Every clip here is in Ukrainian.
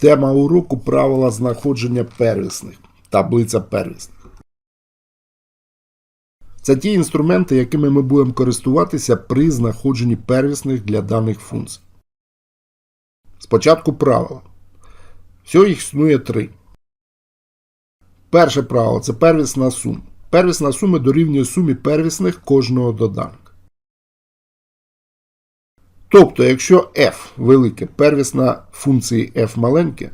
Тема уроку правила знаходження первісних. Таблиця первісних. Це ті інструменти, якими ми будемо користуватися при знаходженні первісних для даних функцій. Спочатку правила. Всього їх існує три. Перше правило це первісна сума. Первісна сума дорівнює сумі первісних кожного доданка. Тобто, якщо f велике первісна функції f маленьке,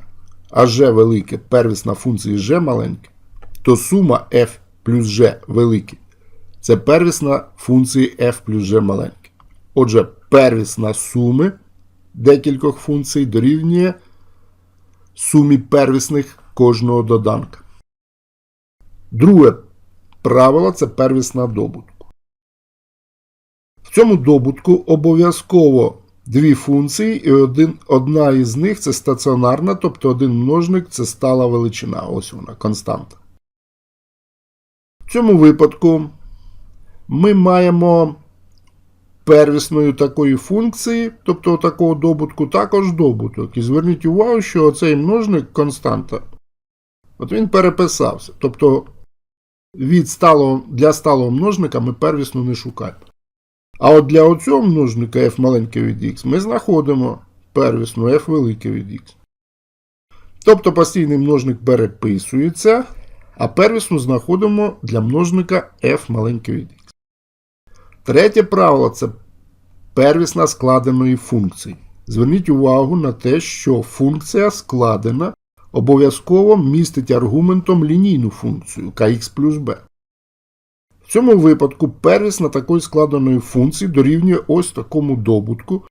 а g велике первісна функції g маленьке, то сума f плюс g велике це первісна функції f плюс g маленьке. Отже, первісна суми декількох функцій дорівнює сумі первісних кожного доданка. Друге правило це первісна добутку. Цьому добутку обов'язково дві функції, і один, одна із них це стаціонарна, тобто один множник це стала величина. Ось вона, константа. В цьому випадку ми маємо первісною такої функції, тобто такого добутку, також добуток. І зверніть увагу, що цей множник константа. От він переписався. Тобто від сталого, для сталого множника ми первісну не шукаємо. А от для оцього множника f маленьке від x ми знаходимо первісну f велике від x. Тобто постійний множник переписується, а первісну знаходимо для множника f маленьке від x. Третє правило це первісна складеної функції. Зверніть увагу на те, що функція складена обов'язково містить аргументом лінійну функцію kx плюс b. В цьому випадку первісна такої складеної функції дорівнює ось такому добутку,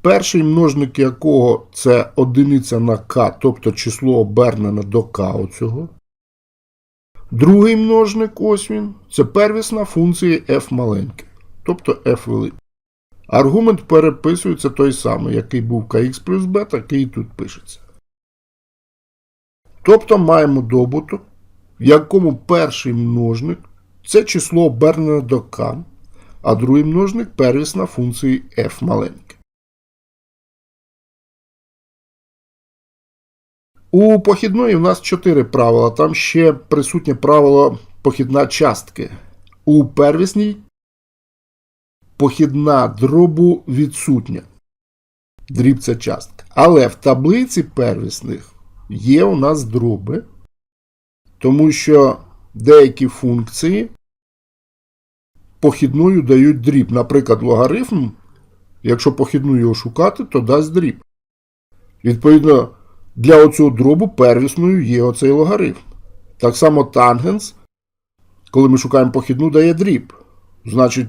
перший множник якого це одиниця на k, тобто число обернене до k оцього. Другий множник, ось він, це первісна функція f маленьке, тобто f велике. Аргумент переписується той самий, який був kx плюс b, такий і тут пишеться. Тобто маємо добуток, в якому перший множник це число до k, а другий множник первісна функції f маленьке. У похідної в нас 4 правила. Там ще присутнє правило похідна частки. У первісній похідна дробу відсутня. Дріб це частка. Але в таблиці первісних є у нас дроби, тому що деякі функції похідною дають дріб. Наприклад, логарифм, якщо похідну його шукати, то дасть дріб. Відповідно, для оцього дробу первісною є оцей логарифм. Так само тангенс, коли ми шукаємо похідну, дає дріб. Значить,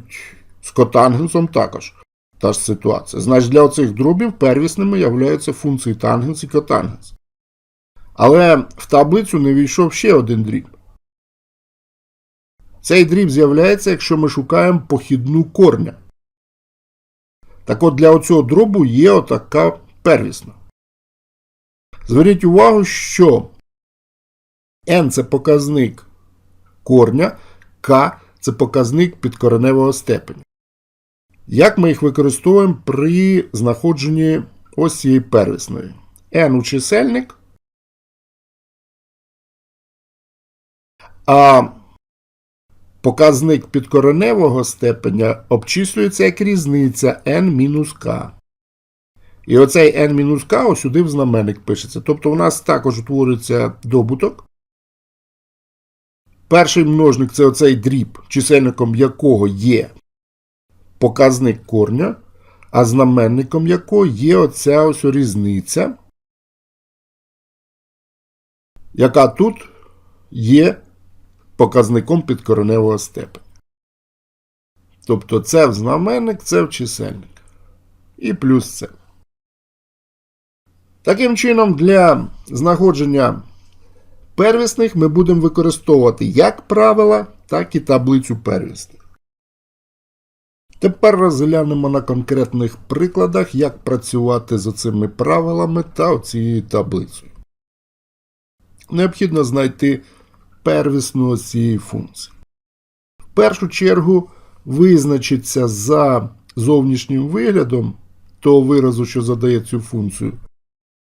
з котангенсом також та ж ситуація. Значить, для оцих дробів первісними являються функції тангенс і котангенс. Але в таблицю не війшов ще один дріб. Цей дріб з'являється, якщо ми шукаємо похідну корня. Так от для оцього дробу є отака первісна. Зверніть увагу, що n це показник корня, k це показник підкореневого степеня. Як ми їх використовуємо при знаходженні ось цієї первісної? n у чисельник, а показник підкореневого степеня обчислюється як різниця n-k. І оцей n-k сюди в знаменник пишеться. Тобто у нас також утворюється добуток. Перший множник це оцей дріб, чисельником якого є показник корня, а знаменником якого є оця ось різниця, яка тут є показником підкореневого степеня. Тобто це в знаменник, це в чисельник. І плюс це. Таким чином, для знаходження первісних ми будемо використовувати як правила, так і таблицю первісних. Тепер розглянемо на конкретних прикладах, як працювати з цими правилами та цією таблицею. Необхідно знайти первісну цієї функції. В першу чергу визначиться за зовнішнім виглядом того виразу, що задає цю функцію,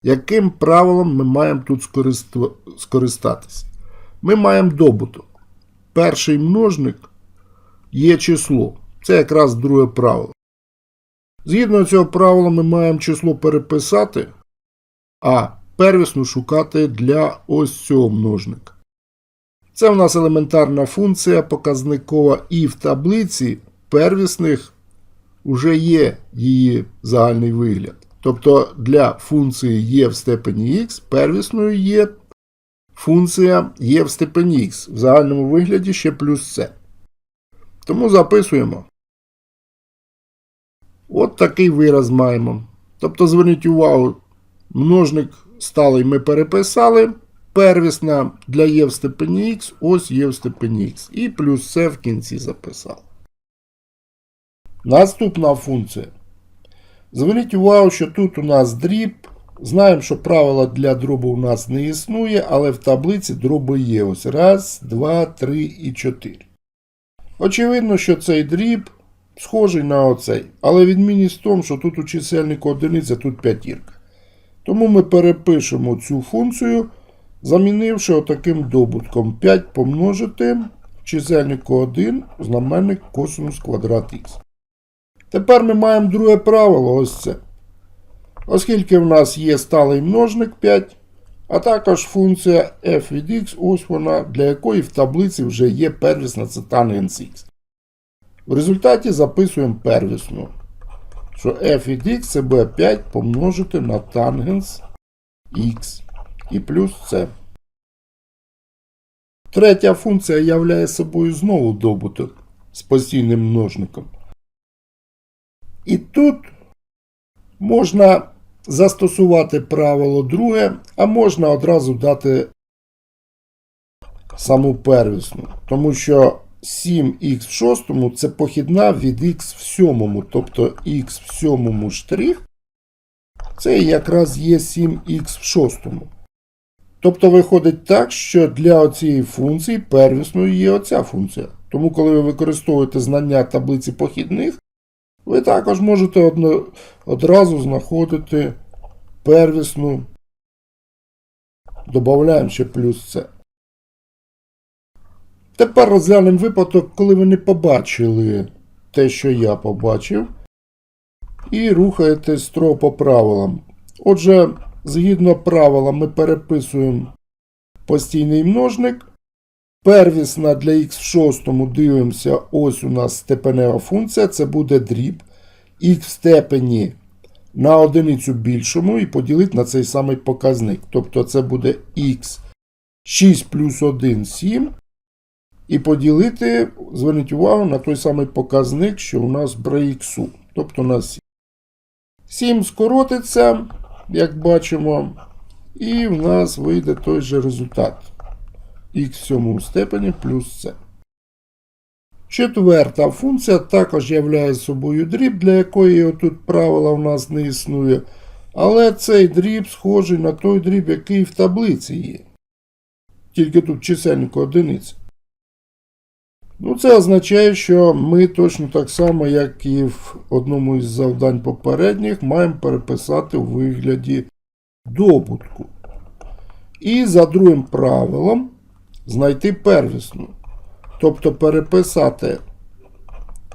Яким правилом ми маємо тут скорист- скористатися? Ми маємо добуток. Перший множник є число. Це якраз друге правило. Згідно цього правила, ми маємо число переписати, а первісну шукати для ось цього множника. Це в нас елементарна функція показникова, і в таблиці первісних вже є її загальний вигляд. Тобто для функції є в степені х первісною є функція є в степені х. В загальному вигляді ще плюс c. Тому записуємо. От такий вираз маємо. Тобто, зверніть увагу, множник сталий ми переписали. Первісна для є в степені х, ось є в степені х. І плюс c в кінці записав. Наступна функція. Зверніть увагу, що тут у нас дріб. Знаємо, що правила для дробу у нас не існує, але в таблиці дроби є. Ось раз, два, три і чотири. Очевидно, що цей дріб схожий на оцей. Але відмінність в тому, що тут у чисельнику одиниця, тут п'ятірка. Тому ми перепишемо цю функцію, замінивши отаким добутком 5 помножити чисельнику 1 знаменник косинус квадрат х. Тепер ми маємо друге правило, ось це. Оскільки в нас є сталий множник 5, а також функція f від x, ось вона, для якої в таблиці вже є первісна це тангенс х. В результаті записуємо первісну, що f від x це буде 5 помножити на тангенс х і плюс c. Третя функція являє собою знову добуток з постійним множником. І тут можна застосувати правило друге, а можна одразу дати саму первісну. Тому що 7х в шостому це похідна від х в сьомому, тобто х в сьомому штрих. Це якраз є 7х в шостому. Тобто виходить так, що для цієї функції первісною є оця функція. Тому, коли ви використовуєте знання таблиці похідних, ви також можете одразу знаходити первісну. Додаємо ще плюс С. Тепер розглянемо випадок, коли ви не побачили те, що я побачив, і рухаєтесь строго по правилам. Отже, згідно правила, ми переписуємо постійний множник. Первісна для х в шостому дивимося, ось у нас степенева функція, це буде дріб х в степені на одиницю більшому і поділити на цей самий показник. Тобто це буде х 6 плюс 1 7. І поділити, зверніть увагу, на той самий показник, що у нас при х. Тобто на 7. 7 скоротиться, як бачимо, і в нас вийде той же результат х в сьомому степені плюс c. Четверта функція також являє собою дріб, для якої тут правила в нас не існує. Але цей дріб схожий на той дріб, який в таблиці є. Тільки тут чисельник одиниці. Ну, це означає, що ми точно так само, як і в одному із завдань попередніх, маємо переписати у вигляді добутку. І за другим правилом знайти первісну. Тобто переписати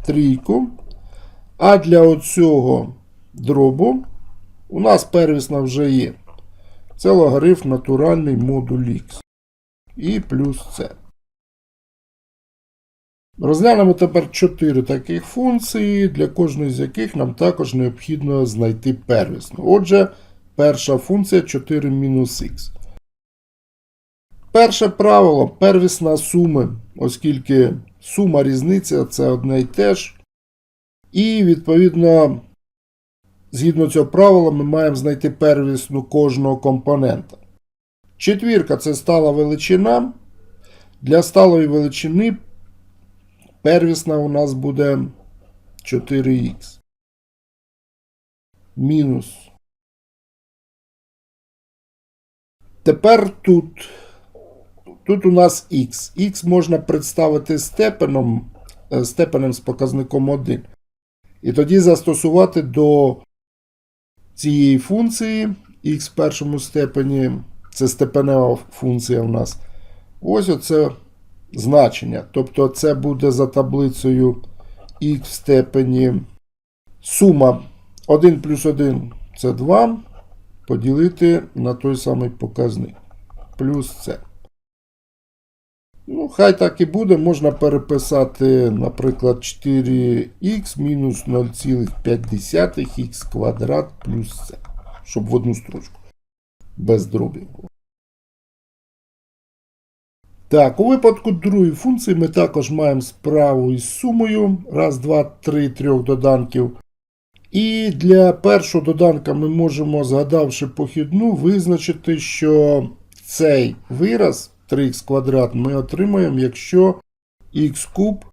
трійку. А для оцього дробу у нас первісна вже є. Це логарифм натуральний модуль х. І плюс c. Розглянемо тепер 4 таких функції, для кожної з яких нам також необхідно знайти первісну. Отже, перша функція 4 мінус х. Перше правило первісна суми, оскільки сума різниця це одне й те ж. І, відповідно, згідно цього правила, ми маємо знайти первісну кожного компонента. Четвірка це стала величина. Для сталої величини первісна у нас буде 4х. Мінус. Тепер тут. Тут у нас х. Х можна представити степеном, е, степенем з показником 1. І тоді застосувати до цієї функції х в першому степені, це степенева функція в нас. Ось оце значення. Тобто це буде за таблицею х в степені сума 1 плюс 1 це 2. Поділити на той самий показник. Плюс це. Ну, хай так і буде. Можна переписати, наприклад, 4х мінус 0,5х квадрат плюс це. Щоб в одну строчку. Без дробів. Так, у випадку другої функції ми також маємо справу із сумою. Раз, два, три, трьох доданків. І для першого доданка ми можемо, згадавши похідну, визначити, що цей вираз 3х квадрат ми отримаємо, якщо х куб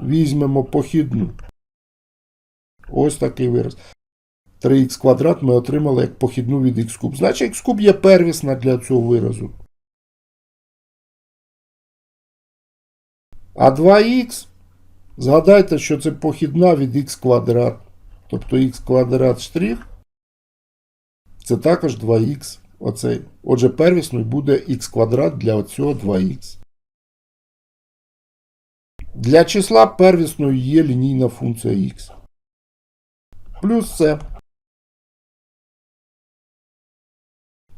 візьмемо похідну. Ось такий вираз. 3х квадрат ми отримали як похідну від х куб. Значить, х куб є первісна для цього виразу. А 2х, згадайте, що це похідна від х квадрат. Тобто х квадрат штрих. Це також 2х. Оцей. Отже, первісною буде х квадрат для оцього 2х. Для числа первісною є лінійна функція х. Плюс це.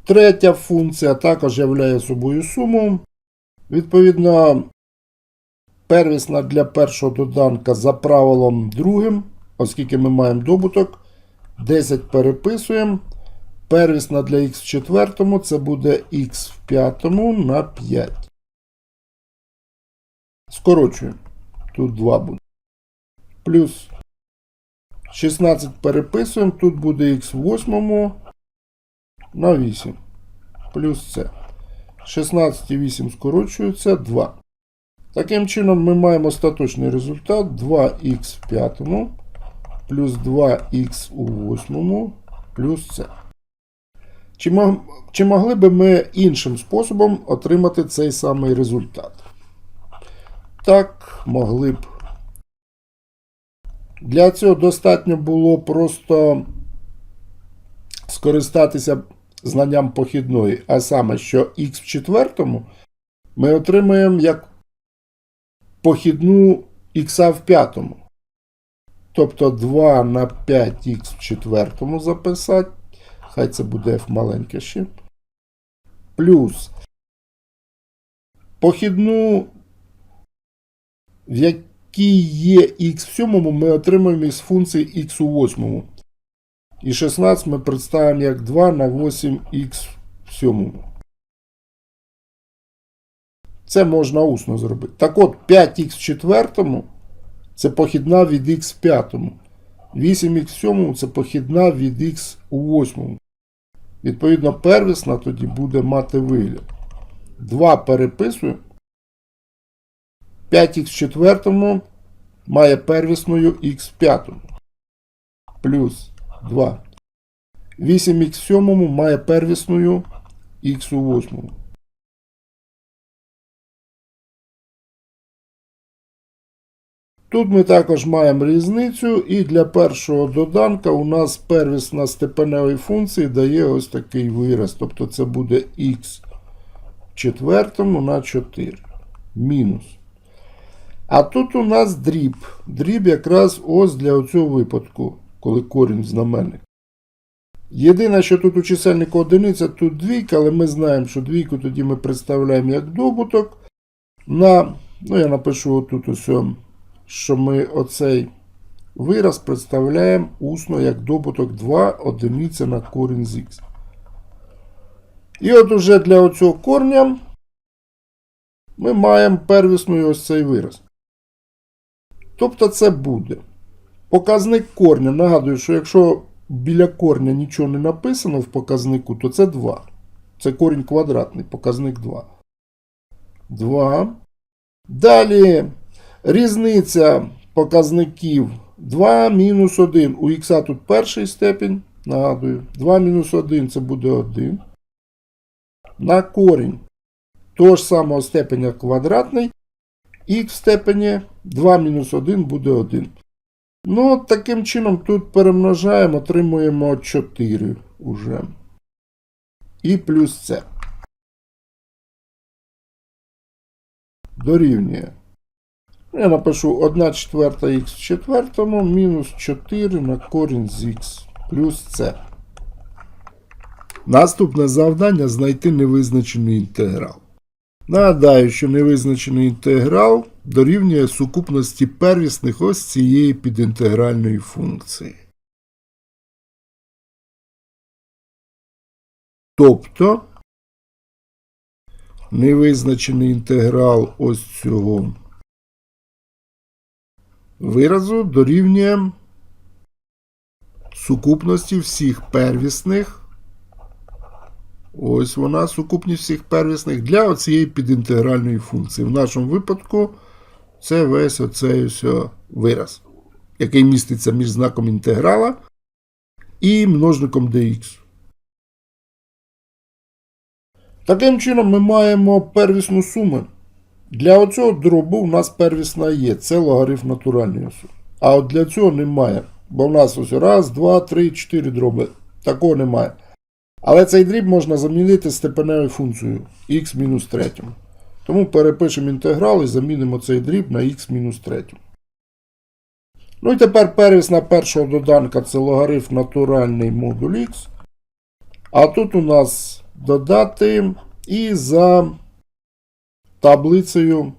Третя функція також являє собою суму. Відповідно, первісна для першого доданка за правилом другим, оскільки ми маємо добуток. 10 переписуємо. Первісна для х в четвертому це буде х в п'ятому на 5. Скорочуємо. Тут 2 буде. Плюс 16 переписуємо. Тут буде х в восьмому на 8. Плюс це. 16 і 8 скорочується 2. Таким чином ми маємо остаточний результат 2х в п'ятому плюс 2х у восьмому плюс це. Чи, мог, чи могли би ми іншим способом отримати цей самий результат? Так, могли б. Для цього достатньо було просто скористатися знанням похідної, а саме, що х в четвертому ми отримаємо як похідну х в п'ятому. Тобто 2 на 5х в четвертому записати. Хай це буде f маленьке ще. Плюс похідну, в якій є х в сьомому, ми отримаємо із функції х у восьмому. І 16 ми представимо як 2 на 8х в сьомому. Це можна усно зробити. Так от 5х в четвертому це похідна від х в п'ятому. 8х в сьомому це похідна від х у восьмому. Відповідно, первісна тоді буде мати вигляд. 2 переписуємо. 5х в четвертому має первісною х в п'ятому. Плюс 2. 8х в сьомому має первісною х у восьмому. Тут ми також маємо різницю, і для першого доданка у нас первісна степеневої функції дає ось такий вираз. Тобто це буде х в четвертому на 4. Мінус. А тут у нас дріб. Дріб якраз ось для цього випадку, коли корінь знаменник. Єдине, що тут у чисельнику одиниця, тут двійка, але ми знаємо, що двійку тоді ми представляємо як добуток. На, ну я напишу тут усе що ми оцей вираз представляємо усно як добуток 2 одиниця на корінь з х. І от уже для оцього корня ми маємо первісну ось цей вираз. Тобто це буде показник корня. Нагадую, що якщо біля корня нічого не написано в показнику, то це 2. Це корінь квадратний, показник 2. 2. Далі Різниця показників 2 мінус 1. У х тут перший степень. Нагадую, 2 мінус 1 це буде 1. На корінь того ж самого степеня квадратний. Х в степені 2 мінус 1 буде 1. Ну, таким чином тут перемножаємо, отримуємо 4. уже. І плюс С. Дорівнює. Я напишу 1 четверта х в четвертому мінус 4 на корінь з х плюс С. Наступне завдання знайти невизначений інтеграл. Нагадаю, що невизначений інтеграл дорівнює сукупності первісних ось цієї підінтегральної функції. Тобто невизначений інтеграл ось цього виразу дорівнює сукупності всіх первісних. Ось вона, сукупність всіх первісних для цієї підінтегральної функції. В нашому випадку це весь оцей ось вираз, який міститься між знаком інтеграла і множником dx. Таким чином, ми маємо первісну суму. Для оцього дробу у нас первісна є, це логарифм натуральної суми. А от для цього немає. Бо в нас ось раз, два, три, чотири дроби. Такого немає. Але цей дріб можна замінити степеневою функцією х мінус третьому. Тому перепишемо інтеграл і замінимо цей дріб на х мінус третьому. Ну і тепер первісна першого доданка це логарифм натуральний модуль х. А тут у нас додати і за таблицею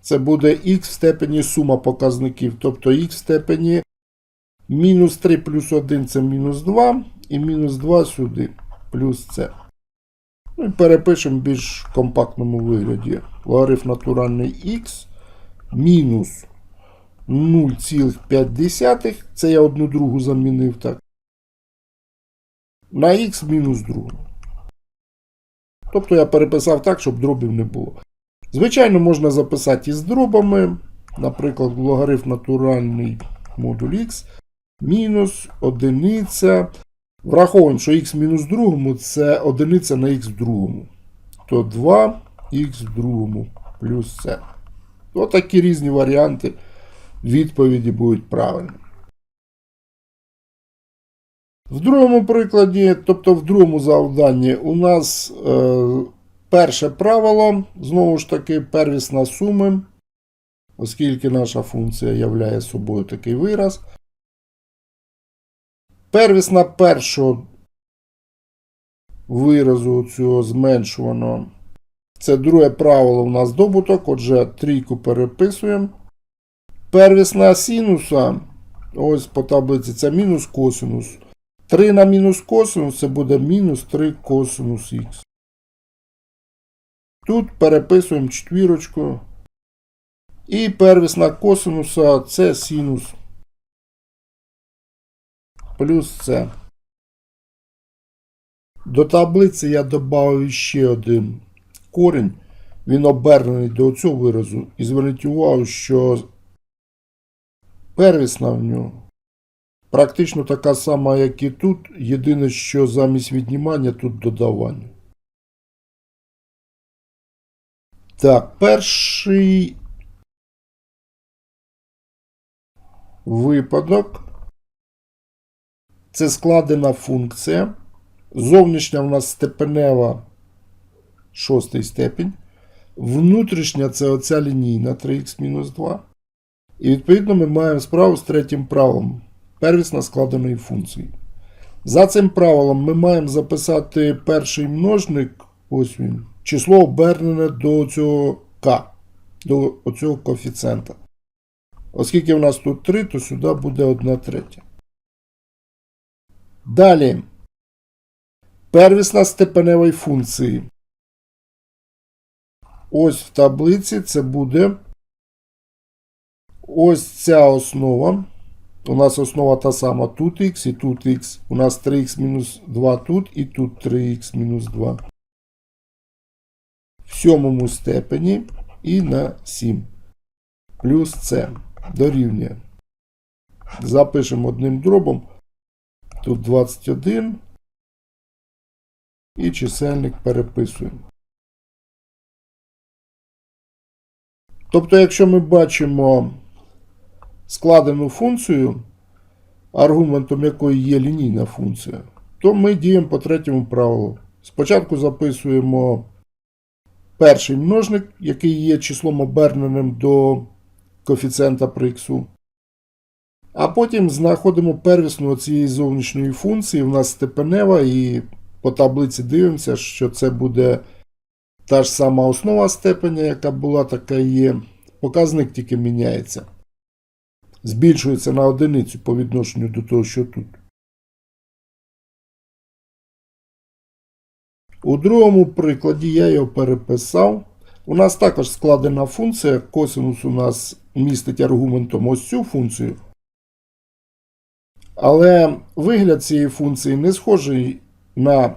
це буде х в степені сума показників, тобто х в степені мінус 3 плюс 1 це мінус 2, і мінус 2 сюди плюс це. Ну і перепишемо в більш компактному вигляді. Логарифм натуральний х мінус 0,5. Це я одну другу замінив так. На х мінус другу. Тобто я переписав так, щоб дробів не було. Звичайно, можна записати із дробами. Наприклад, логарифм натуральний модуль х мінус одиниця. Враховуємо, що х мінус другому це одиниця на х другому. То 2х в другому плюс це. Отакі різні варіанти відповіді будуть правильні. В другому прикладі, тобто в другому завданні, у нас е, перше правило, знову ж таки, первісна суми, оскільки наша функція являє собою такий вираз. Первісна першого виразу цього зменшуваного. Це друге правило у нас добуток, отже, трійку переписуємо. Первісна синуса, ось по таблиці, це мінус косинус. 3 на мінус косинус це буде мінус 3 косинус х. Тут переписуємо четвірочку. І первісна косинуса це синус. Плюс це. До таблиці я додав ще один корінь. Він обернений до цього виразу. І зверніть увагу, що первісна в нього практично така сама, як і тут. Єдине, що замість віднімання тут додавання. Так, перший випадок. Це складена функція. Зовнішня у нас степенева шостий степінь. Внутрішня це оця лінійна 3х-2. І відповідно ми маємо справу з третім правилом первісно складеної функції. За цим правилом ми маємо записати перший множник, ось він, число обернене до цього k, до цього коефіцієнта. Оскільки в нас тут 3, то сюди буде 1 третя. Далі. Первісна степеневої функції. Ось в таблиці це буде ось ця основа. У нас основа та сама тут х і тут х. У нас 3х мінус 2 тут і тут 3х мінус 2. В сьомому степені і на 7. Плюс це дорівнює. Запишемо одним дробом. Тут 21. І чисельник переписуємо. Тобто, якщо ми бачимо складену функцію, аргументом якої є лінійна функція, то ми діємо по третьому правилу. Спочатку записуємо перший множник, який є числом оберненим до коефіцієнта при х. А потім знаходимо первісну цієї зовнішньої функції. У нас степенева, і по таблиці дивимося, що це буде та ж сама основа степеня, яка була, така є. Показник тільки міняється. Збільшується на одиницю по відношенню до того, що тут. У другому прикладі я його переписав. У нас також складена функція. Косинус у нас містить аргументом ось цю функцію. Але вигляд цієї функції не схожий на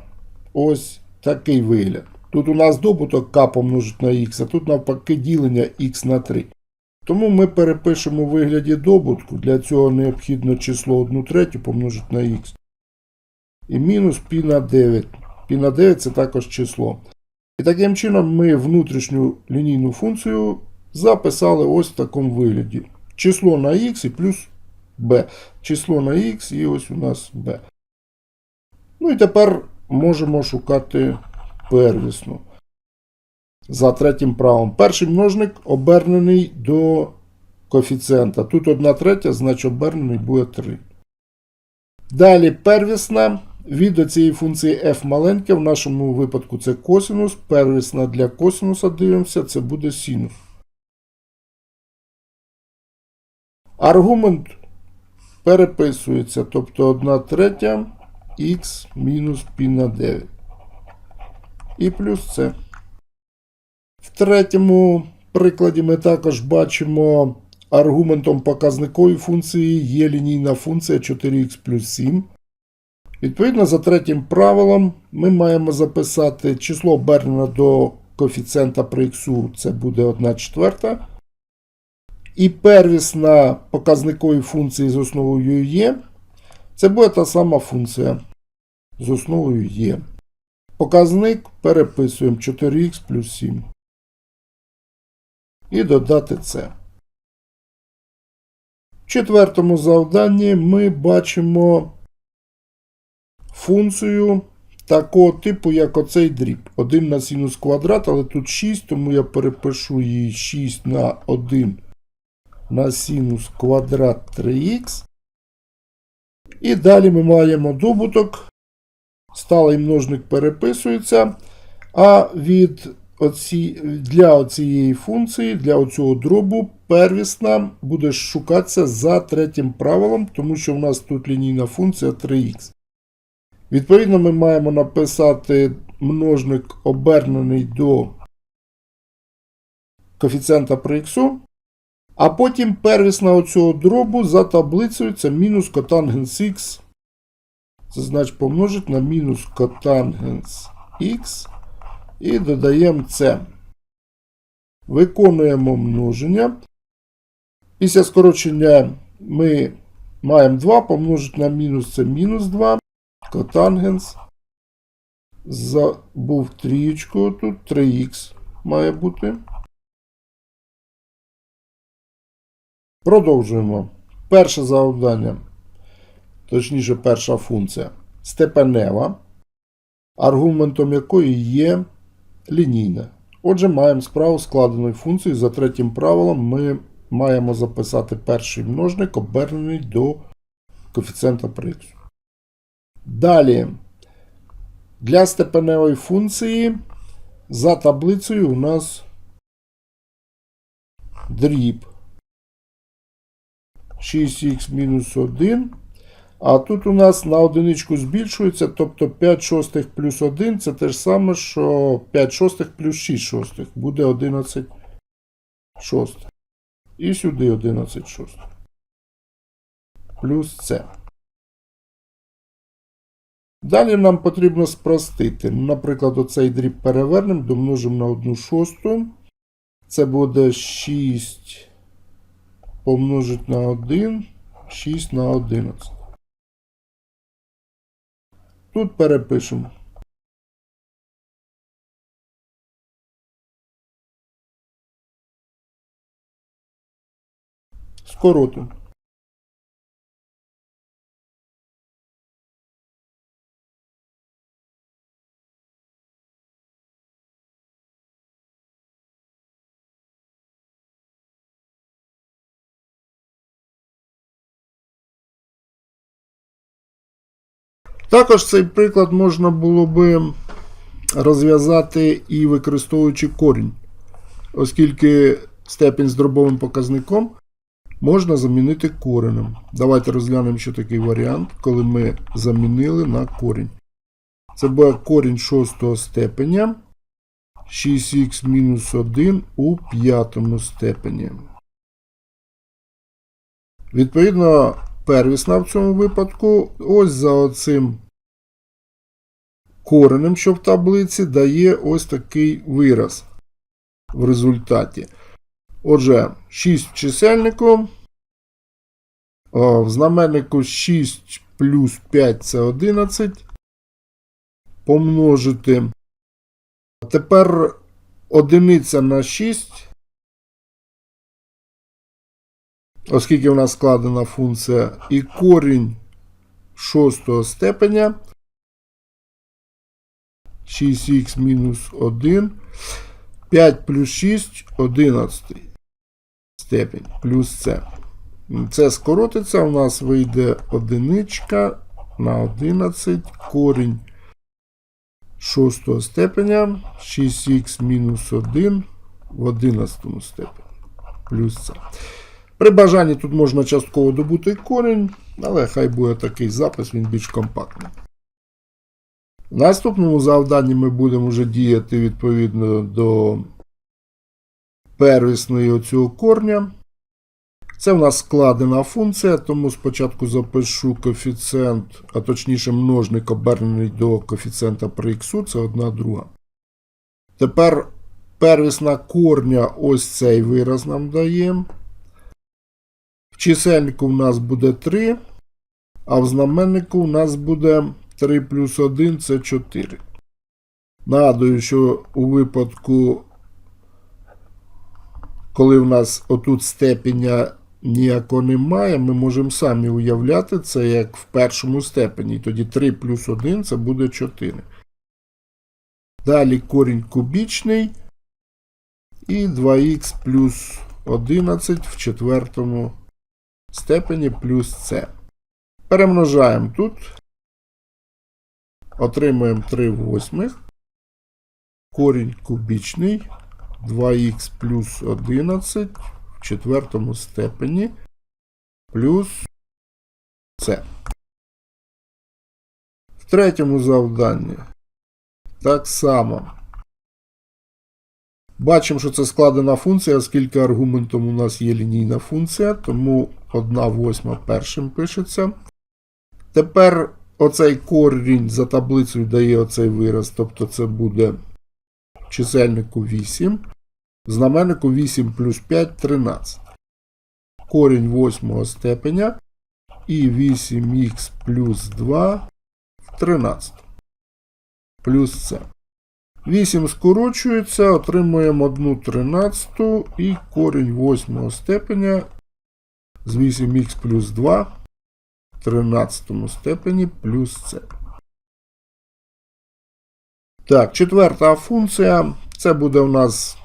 ось такий вигляд. Тут у нас добуток k помножить на х, а тут навпаки ділення х на 3. Тому ми перепишемо у вигляді добутку. Для цього необхідно число 1 третю помножити на х. І мінус π на 9. Π на 9 це також число. І таким чином ми внутрішню лінійну функцію записали ось в такому вигляді. Число на х і плюс b. Число на х і ось у нас b. Ну і тепер можемо шукати первісну. За третім правом. Перший множник обернений до коефіцієнта. Тут 1 третя, значить обернений буде 3. Далі первісна від цієї функції f маленьке, в нашому випадку це косинус. Первісна для косинуса дивимося, це буде синус. Аргумент переписується, тобто 1 третя х мінус π на 9. І плюс це. В третьому прикладі ми також бачимо аргументом показникової функції є лінійна функція 4х плюс 7. Відповідно, за третім правилом ми маємо записати число обернене до коефіцієнта при х, це буде 1 четверта. І первісна показникової функції з основою є. Це буде та сама функція з основою є. Показник переписуємо 4х плюс 7. І додати це. В четвертому завданні ми бачимо функцію такого типу, як оцей дріб. 1 на синус квадрат, але тут 6, тому я перепишу її 6 на 1 на синус квадрат 3х. І далі ми маємо добуток. Сталий множник переписується. А від оці, для оцієї функції, для оцього дробу, первісна буде шукатися за третім правилом, тому що в нас тут лінійна функція 3х. Відповідно, ми маємо написати множник обернений до коефіцієнта при х. А потім первісна оцього дробу за таблицею це мінус котангенс х. Це значить помножити на мінус котангенс х. І додаємо це. Виконуємо множення. Після скорочення ми маємо 2 помножити на мінус це мінус 2. Котангенс. Забув трієчку. Тут 3х має бути. Продовжуємо. Перше завдання, точніше, перша функція степенева, аргументом якої є лінійна. Отже, маємо справу складеної функції. За третім правилом ми маємо записати перший множник, обернений до коефіцієнта при х. Далі, для степеневої функції за таблицею у нас дріб 6х мінус 1. А тут у нас на одиничку збільшується, тобто 5 шостих плюс 1 це те ж саме, що 5 шостих плюс 6 шостих. Буде 11 шостих. І сюди 11 шостих. Плюс це. Далі нам потрібно спростити. Наприклад, оцей дріб перевернемо, домножимо на 1 шосту. Це буде 6 помножить на 1, 6 на 11. Тут перепишемо. Скоротимо. Також цей приклад можна було би розв'язати і використовуючи корінь, оскільки степінь з дробовим показником можна замінити коренем. Давайте розглянемо ще такий варіант, коли ми замінили на корінь. Це буде корінь шостого степеня 6х мінус 1 у п'ятому степені. Відповідно, первісна в цьому випадку, ось за оцим коренем, що в таблиці, дає ось такий вираз в результаті. Отже, 6 в чисельнику. В знаменнику 6 плюс 5 це 11. Помножити. Тепер одиниця на 6. Оскільки в нас складена функція, і корінь шостого степеня 6х мінус 1, 5 плюс 6 11 степень плюс це. Це скоротиться, у нас вийде одиничка на 11 корінь шостого степеня 6х мінус 1 в 11 степені плюс це. При бажанні тут можна частково добути корінь, але хай буде такий запис, він більш компактний. В наступному завданні ми будемо вже діяти відповідно до первісної оцього корня. Це в нас складена функція, тому спочатку запишу коефіцієнт, а точніше множник обернений до коефіцієнта при х, це одна друга. Тепер первісна корня ось цей вираз нам дає. В чисельнику в нас буде 3, а в знаменнику у нас буде 3 плюс 1 це 4. Нагадую, що у випадку, коли в нас отут степеня ніякого немає, ми можемо самі уявляти це як в першому степені. Тоді 3 плюс 1 це буде 4. Далі корінь кубічний. І 2х плюс 11 в четвертому степені плюс це. Перемножаємо тут. Отримуємо 3 восьмих. Корінь кубічний. 2х плюс 11 в четвертому степені плюс це. В третьому завданні так само. Бачимо, що це складена функція, оскільки аргументом у нас є лінійна функція, тому 1 восьма першим пишеться. Тепер оцей корінь за таблицею дає оцей вираз, тобто це буде чисельнику 8. Знаменнику 8 плюс 5 13. Корінь восьмого степеня і 8х плюс 2 в 13. Плюс це. 8 скорочується, отримуємо 1 13 і корінь восьмого степеня з 8х плюс 2 в 13 степені плюс це. Так, четверта функція. Це буде у нас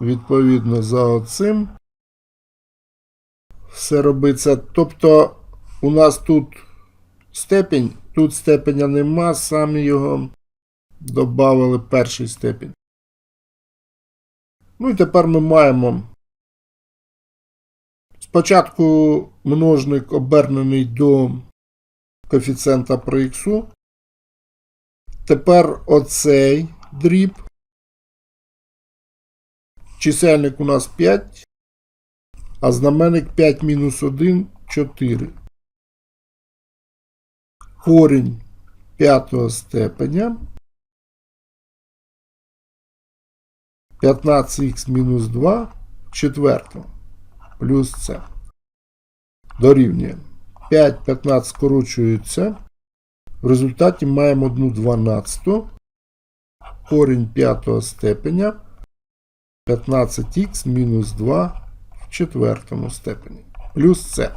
відповідно за оцим. Все робиться. Тобто у нас тут степень, тут степеня нема, самі його додали перший степінь. Ну і тепер ми маємо спочатку множник обернений до коефіцієнта при х. Тепер оцей дріб. Чисельник у нас 5, а знаменник 5 мінус 1 4. Корінь п'ятого степеня. 15х мінус 2 четвертого плюс це. Дорівнює. 5, 15 скорочується. В результаті маємо 1 12. Корінь п'ятого степеня. 15х мінус 2 в четвертому степені. Плюс це.